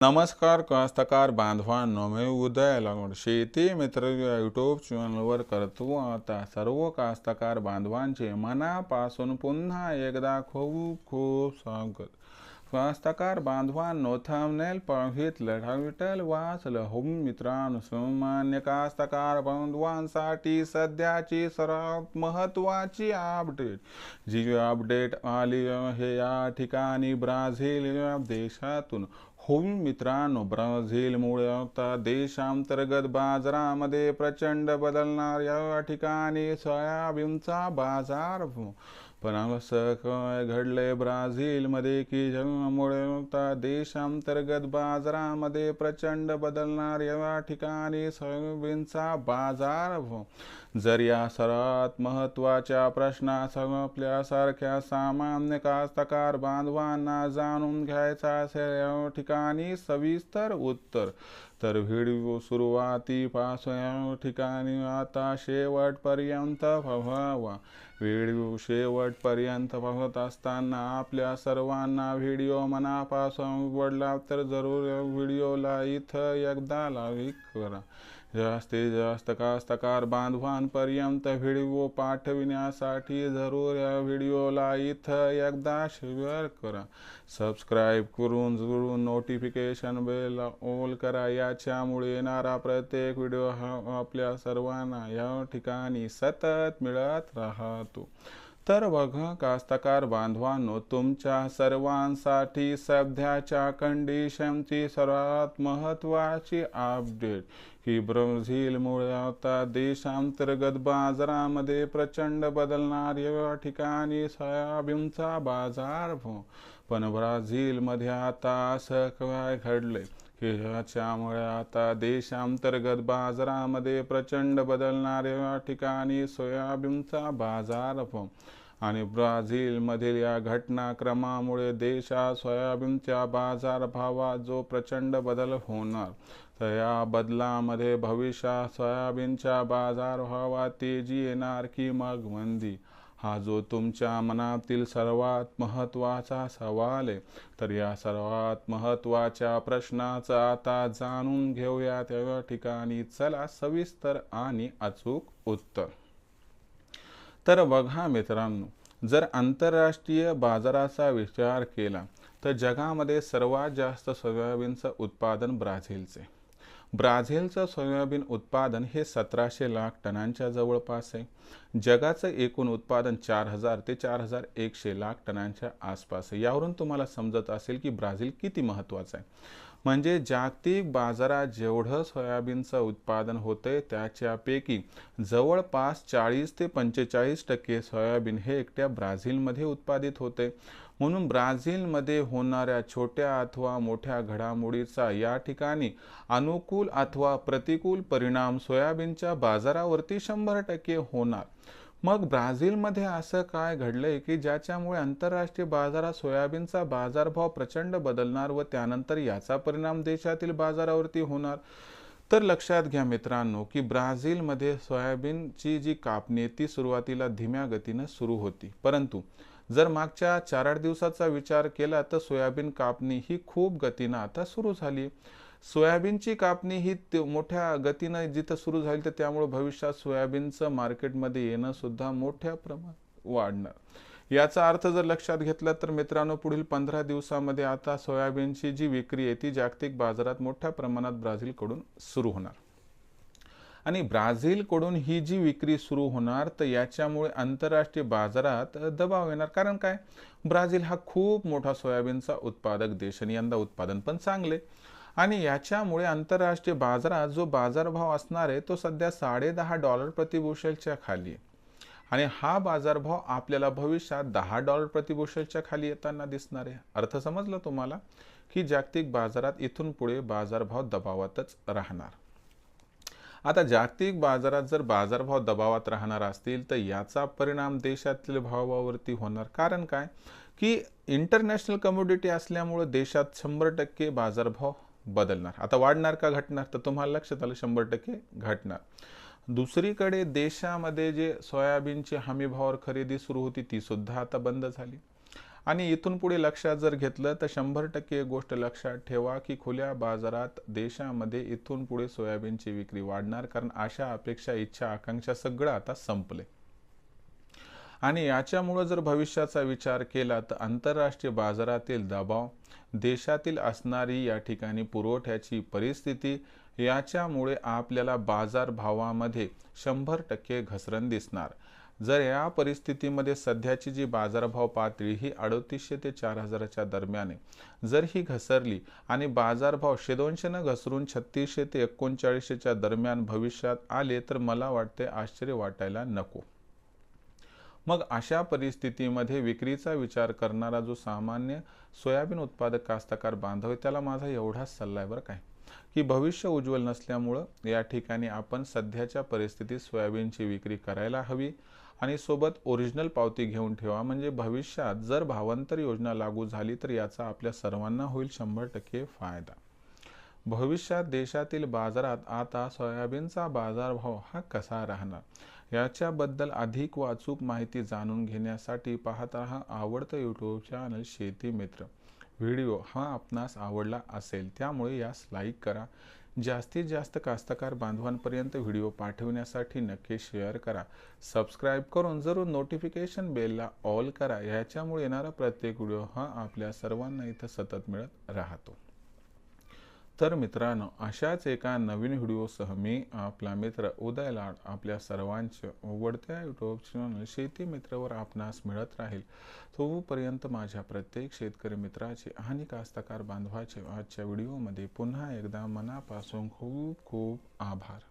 नमस्कार कास्तकार बांधवांनो मी उदय लागवड. शेती मित्र यूट्यूब चॅनलवर करतो आता सर्व कास्तकार बांधवांचे मनापासून पुन्हा एकदा खूप खूप स्वागत. कास्तकार बांधवांनो थांबनेल पाहितलं विठ्ठल वाचलं. हो मित्रांनो सामान्य कास्तकार बांधवांसाठी सध्याची सर्वात महत्त्वाची अपडेट जी अपडेट आली आहे या ठिकाणी ब्राझील या देशातून. हो मित्रांनो ब्राझीलमुळे आता देशांतर्गत बाजारामध्ये प्रचंड बदलणार या ठिकाणी सोयाबीनचा बाजार. पण असं काय घडलंय ब्राझीलमध्ये की ज्यामुळे होता देशांतर्गत बाजारामध्ये प्रचंड बदलणार या ठिकाणी सोयाबीनचा बाजार. जर या सर्वात महत्त्वाच्या प्रश्नास आपल्यासारख्या सामान्य कास्तकार बांधवांना जाणून घ्यायचा असेल या ठिकाणी सविस्तर उत्तर. तर व्हिडिओ सुरुवातीपासून ठिकाणी आता शेवटपर्यंत व्हावा व्हिडिओ शेवटपर्यंत पाहत असताना आपल्या सर्वांना व्हिडिओ मनापासून आवडला तर जरूर व्हिडिओला इथं एकदा लाईक करा. जास्त कास्तकार बांधवांपर्यंत व्हिडिओ पाठविण्यासाठी जरूर या व्हिडिओला इथं एकदा शेअर करा. सबस्क्राईब करून जरूर नोटिफिकेशन बेल ऑल करा. याच्यामुळे येणारा प्रत्येक व्हिडिओ हा आपल्या सर्वांना या ठिकाणी सतत मिळत राहतो. तर बघा कास्तकार बांधवांनो तुमच्या सर्वांसाठी सध्याच्या कंडिशनची सर्वात महत्त्वाची अपडेट ही ब्राझीलमुळे आता देशांतर्गत बाजारामध्ये प्रचंड बदलणाऱ्या ठिकाणी सोयाबीनचा बाजार पण ब्राझीलमध्ये आता असं काय घडले की ह्याच्यामुळे आता देशांतर्गत बाजारामध्ये प्रचंड बदलणाऱ्या ठिकाणी सोयाबीनचा बाजार आणि ब्राझीलमधील या घटनाक्रमामुळे देशात सोयाबीनच्या बाजारभावात जो प्रचंड बदल होणार तर या बदलामध्ये भविष्यात सोयाबीनच्या बाजारभावात तेजी येणार की मग मंदी हा जो तुमच्या मनातील सर्वात महत्त्वाचा सवाल आहे तर या सर्वात महत्त्वाच्या प्रश्नाचं आता जाणून घेऊया त्या ठिकाणी चला सविस्तर आणि अचूक उत्तर. तर बघा मित्रांनो जर आंतरराष्ट्रीय बाजाराचा विचार केला तर जगामध्ये सर्वात जास्त सोयाबीनचं उत्पादन ब्राझीलचे. ब्राझीलचं सोयाबीन उत्पादन हे सतराशे लाख टनांच्या जवळपास आहे. जगाचं एकूण उत्पादन चार हजार ते चार हजार एकशे लाख टनांच्या आसपास आहे. यावरून तुम्हाला समजत असेल की ब्राझील किती महत्त्वाचं आहे. म्हणजे जागतिक बाजारात जेवढं सोयाबीनचं उत्पादन होतंय त्याच्यापैकी जवळपास चाळीस ते पंचेचाळीस टक्के सोयाबीन हे एकट्या ब्राझीलमध्ये उत्पादित होते म्हणून ब्राझीलमध्ये होणाऱ्या छोट्या अथवा मोठ्या घडामोडीचा या ठिकाणी अनुकूल अथवा प्रतिकूल परिणाम सोयाबीनच्या बाजारावरती शंभर टक्के होणार. मग ब्राझीलमध्ये असं काय घडलंय की ज्याच्यामुळे आंतरराष्ट्रीय बाजारात सोयाबीनचा बाजारभाव प्रचंड बदलणार व त्यानंतर याचा परिणाम देशातील बाजारावरती होणार? तर लक्षात घ्या मित्रांनो की ब्राझीलमध्ये सोयाबीनची जी कापणी ती सुरुवातीला धीम्या गतीनं सुरू होती. परंतु जर मागच्या चार आठ दिवसाचा विचार केला तर सोयाबीन कापणी ही खूप गतीनं आता सुरू झाली सोयाबीनची कापणी ही मोठ्या गतीनं जिथं सुरू झाली तर त्यामुळे भविष्यात सोयाबीनचं मार्केटमध्ये येणं सुद्धा मोठ्या प्रमाणात वाढणार. याचा अर्थ जर लक्षात घेतला तर मित्रांनो पुढील पंधरा दिवसामध्ये आता सोयाबीनची जी विक्री आहे ती जागतिक बाजारात मोठ्या प्रमाणात ब्राझीलकडून सुरू होणार. आणि ब्राझीलकडून ही जी विक्री सुरू होणार तर याच्यामुळे आंतरराष्ट्रीय बाजारात दबाव येणार. कारण काय? ब्राझील हा खूप मोठा सोयाबीनचा उत्पादक देश आणि यंदा उत्पादन पण चांगले. आणि याच्यामुळे आंतरराष्ट्रीय बाजारात जो बाजारभाव असणार आहे तो सध्या साडे दहा डॉलर प्रतिबुशेलच्या खाली आहे. आणि हा बाजारभाव आपल्याला भविष्यात दहा डॉलर प्रतिबुशलच्या खाली येताना दिसणार आहे. अर्थ समजला तुम्हाला? की जागतिक बाजारात इथून पुढे बाजारभाव दबावातच राहणार. आता जागतिक बाजारात जर बाजारभाव दबावात राहणार असतील तर याचा परिणाम देशातील भावावरती होणार. कारण काय? की इंटरनॅशनल कमोडिटी असल्यामुळे देशात शंभर टक्के बाजारभाव बदलणार. आता वाढणार का घटणार? तर तुम्हाला लक्षात आलं शंभर टक्के घटणार. दुसरीकडे देशामध्ये जे सोयाबीनची हमीभावावर खरेदी सुरू होती ती सुद्धा आता बंद झाली. आणि इथून पुढे लक्षात जर घेतलं तर शंभर टक्के गोष्ट लक्षात ठेवा की खुल्या बाजारात देशामध्ये इथून पुढे सोयाबीनची विक्री वाढणार कारण आशा अपेक्षा इच्छा आकांक्षा सगळं आता संपले आणि याच्यामुळं जर भविष्याचा विचार केला तर आंतरराष्ट्रीय बाजारातील दबाव देशातील असणारी या ठिकाणी पुरवठ्याची परिस्थिती याच्यामुळे आपल्याला बाजारभावामध्ये शंभर टक्के घसरण दिसणार. जर या परिस्थितीमध्ये सध्याची जी बाजारभाव पातळी ही अडतीसशे ते चार हजाराच्या दरम्यान जर ही घसरली आणि बाजारभाव शेदोनशेनं घसरून छत्तीसशे ते एकोणचाळीसशेच्या दरम्यान भविष्यात आले तर मला वाटते आश्चर्य वाटायला नको. मग अशा परिस्थितीमध्ये विक्रीचा विचार करणारा जो सामान्य सोयाबीन उत्पादक कास्तकार बांधव त्याला माझा एवढाच सल्ला आहे बरं काय की भविष्य उज्ज्वल नसल्यामुळं या ठिकाणी आपण सध्याच्या परिस्थितीत सोयाबीनची विक्री करायला हवी आणि सोबत ओरिजिनल पावती घेऊन ठेवा. म्हणजे भविष्यात जर भावांतर योजना लागू झाली तर याचा आपल्या सर्वांना होईल शंभर टक्के फायदा. भविष्यात देशातील बाजारात आता सोयाबीनचा बाजारभाव हा कसा राहणार? याच्याबद्दल अधिक व अचूक माहिती जाणून घेण्यासाठी पाहत राहा आवडतं यूट्यूब चॅनल शेती मित्र. व्हिडिओ हा आपणास आवडला असेल त्यामुळे यास लाईक करा. जास्तीत जास्त कास्तकार बांधवांपर्यंत व्हिडिओ पाठवण्यासाठी नक्की शेअर करा. सबस्क्राईब करून जरूर नोटिफिकेशन बेलला ऑल करा. ह्याच्यामुळे येणारा प्रत्येक व्हिडिओ हा आपल्या सर्वांना इथं सतत मिळत राहतो. तर मित्रांनो अशाच एका नवीन व्हिडिओसह मी आपला मित्र उदय लाड आपल्या सर्वांच्या आवडत्या यूट्यूब चॅनल शेती मित्रवर आपणास मिळत राहील. तोपर्यंत माझ्या प्रत्येक शेतकरी मित्राचे आणि कास्तकार बांधवाचे आजच्या व्हिडिओमध्ये पुन्हा एकदा मनापासून खूप खूप आभार.